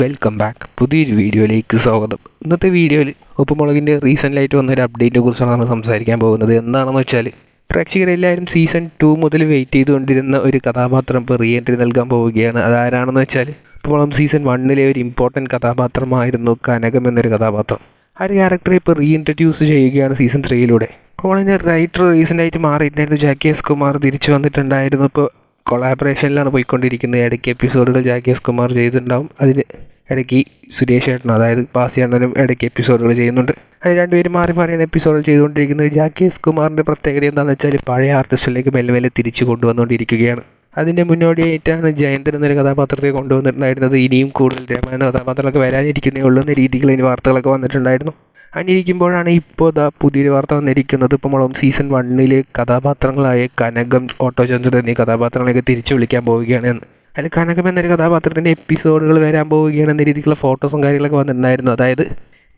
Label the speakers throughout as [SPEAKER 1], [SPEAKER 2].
[SPEAKER 1] Welcome back പുതിയൊരു വീഡിയോയിലേക്ക് സ്വാഗതം. ഇന്നത്തെ വീഡിയോയിൽ ഉപ്പുമുളകിന്റെ റീസെന്റായിട്ട് വന്നൊരു അപ്ഡേറ്റിനെ കുറിച്ചാണ് നമ്മൾ സംസാരിക്കാൻ പോകുന്നത്. എന്താണെന്ന് വെച്ചാൽ പ്രേക്ഷകരെല്ലാവരും സീസൺ ടു മുതൽ വെയിറ്റ് ചെയ്തുകൊണ്ടിരുന്ന ഒരു കഥാപാത്രം ഇപ്പോൾ റീ എൻട്രി നൽകാൻ പോവുകയാണ്. അതാരാണെന്ന് വെച്ചാൽ ഉപ്പുമുളം സീസൺ വണ്ണിലെ ഒരു ഇമ്പോർട്ടന്റ് കഥാപാത്രമായിരുന്നു കനകം എന്നൊരു കഥാപാത്രം. ആ ഒരു ക്യാരക്ടറെ ഇപ്പോൾ റീ ഇൻട്രഡ്യൂസ് ചെയ്യുകയാണ് സീസൺ ത്രീയിലൂടെ അതിന്റെ റൈറ്റർ റീസെന്റായിട്ട് മാറിയിട്ടുണ്ടായിരുന്നു ജാക്കി എസ് കുമാർ തിരിച്ചു വന്നിട്ടുണ്ടായിരുന്നു. ഇപ്പോൾ കൊളാബറേഷനിലാണ് പോയിക്കൊണ്ടിരിക്കുന്നത്. ഇടയ്ക്ക് എപ്പിസോഡുകൾ ജാക്കി എസ് കുമാർ ചെയ്തിട്ടുണ്ടാവും. അതിന് ഇടയ്ക്ക് സുരേഷ് ഏട്ടനും അതായത് പാസിയണ്ണനും ഇടയ്ക്ക് എപ്പിസോഡുകൾ ചെയ്യുന്നുണ്ട്. അത് രണ്ടുപേരും മാറി മാറിയാണ് എപ്പിസോഡുകൾ ചെയ്തുകൊണ്ടിരിക്കുന്നത് ജാക്കി എസ് കുമാറിന്റെ പ്രത്യേകത എന്താണെന്ന് വെച്ചാൽ പഴയ ആർട്ടിസ്റ്റിലേക്ക് മെല്ലെ മെല്ലെ തിരിച്ചു കൊണ്ടുവന്നുകൊണ്ടിരിക്കുകയാണ്. അതിന്റെ മുന്നോടിയായിട്ടാണ് ജയന്തൻ എന്നൊരു കഥാപാത്രത്തെ കൊണ്ടുവന്നിട്ടുണ്ടായിരുന്നത്. ഇനിയും കൂടുതൽ രമാന കഥാപാത്രങ്ങളൊക്കെ വരാനിരിക്കുന്നേ ഉള്ളൂ എന്ന രീതിയിൽ ഇനി വാർത്തകളൊക്കെ വന്നിട്ടുണ്ടായിരുന്നു. അങ്ങിരിക്കുമ്പോഴാണ് ഇപ്പോൾ ദാ പുതിയൊരു വാർത്ത വന്നിരിക്കുന്നത്. ഇപ്പോൾ നമ്മളും സീസൺ വണ്ണിലെ കഥാപാത്രങ്ങളായ കനകം ഓട്ടോചന്ദ്രൻ എന്നീ കഥാപാത്രങ്ങളെയൊക്കെ തിരിച്ചു വിളിക്കാൻ പോവുകയാണ് എന്ന്. അതിൽ കനകം എന്നൊരു കഥാപാത്രത്തിന്റെ എപ്പിസോഡുകൾ വരാൻ പോവുകയാണ് എന്ന രീതിക്കുള്ള ഫോട്ടോസും കാര്യങ്ങളൊക്കെ വന്നിട്ടുണ്ടായിരുന്നു. അതായത്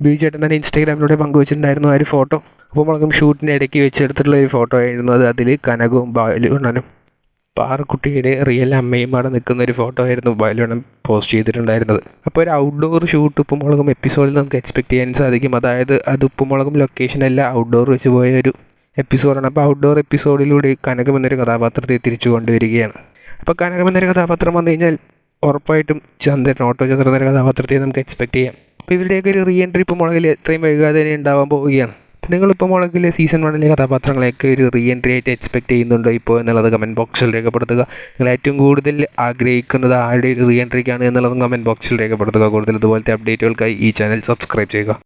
[SPEAKER 1] ബിജു ചേട്ടൻ തന്നെ ഇൻസ്റ്റാഗ്രാമിലൂടെ പങ്കുവച്ചിട്ടുണ്ടായിരുന്നു ആ ഒരു ഫോട്ടോ അപ്പോൾ മുളകും ഷൂട്ടിന്റെ ഇടയ്ക്ക് വെച്ചെടുത്തിട്ടുള്ള ഒരു ഫോട്ടോ ആയിരുന്നു അത്. അതിൽ കനകവും ബാലുണ്ണനും പാറക്കുട്ടിയുടെ റിയൽ അമ്മയും അവിടെ നിൽക്കുന്ന ഒരു ഫോട്ടോ ആയിരുന്നു ബാലുവണ്ണൻ പോസ്റ്റ് ചെയ്തിട്ടുണ്ടായിരുന്നത്. അപ്പോൾ ഒരു ഔട്ട്ഡോർ ഷൂട്ട് ഉപ്പുമുളകും എപ്പിസോഡിൽ നമുക്ക് എക്സ്പെക്ട് ചെയ്യാൻ സാധിക്കും. അതായത് അത് ഉപ്പുമുളകും ലൊക്കേഷനല്ല ഔട്ട്ഡോർ വെച്ച് പോയ ഒരു എപ്പിസോഡാണ് അപ്പോൾ ഔട്ട്ഡോർ എപ്പിസോഡിലൂടെ കനകം എന്നൊരു കഥാപാത്രത്തെ തിരിച്ചു കൊണ്ടുവരികയാണ്. അപ്പോൾ കനകമെന്നൊരു കഥാപാത്രം വന്നു കഴിഞ്ഞാൽ ഉറപ്പായിട്ടും ചന്ദ്രൻ ഓട്ടോ ചന്ദ്രൻ എന്നൊരു കഥാപാത്രത്തെ നമുക്ക് എക്സ്പെക്ട് ചെയ്യാം. അപ്പോൾ ഇവരുടെയൊക്കെ ഒരു റീ എൻട്രി ഇപ്പോൾ മുളകിൽ എത്രയും വൈകാതെ തന്നെ ഉണ്ടാവാൻ പോവുകയാണ്. നിങ്ങളിപ്പോൾ മുളകിലെ സീസൺ വണ്ണിലെ കഥാപാത്രങ്ങളെയൊക്കെ ഒരു റീ എൻട്രി ആയിട്ട് എക്സ്പെക്ട് ചെയ്യുന്നുണ്ടോ ഇപ്പോൾ എന്നുള്ളത് കമന്റ് ബോക്സിൽ രേഖപ്പെടുത്തുക. നിങ്ങൾ ഏറ്റവും കൂടുതൽ ആഗ്രഹിക്കുന്നത് ആരുടെ ഒരു റീ എൻട്രിക്കാണ് എന്നുള്ളതും കമന്റ് ബോക്സിൽ രേഖപ്പെടുത്തുക. കൂടുതൽ ഇതുപോലത്തെ അപ്ഡേറ്റുകൾക്കായി ഈ ചാനൽ സബ്സ്ക്രൈബ് ചെയ്യുക.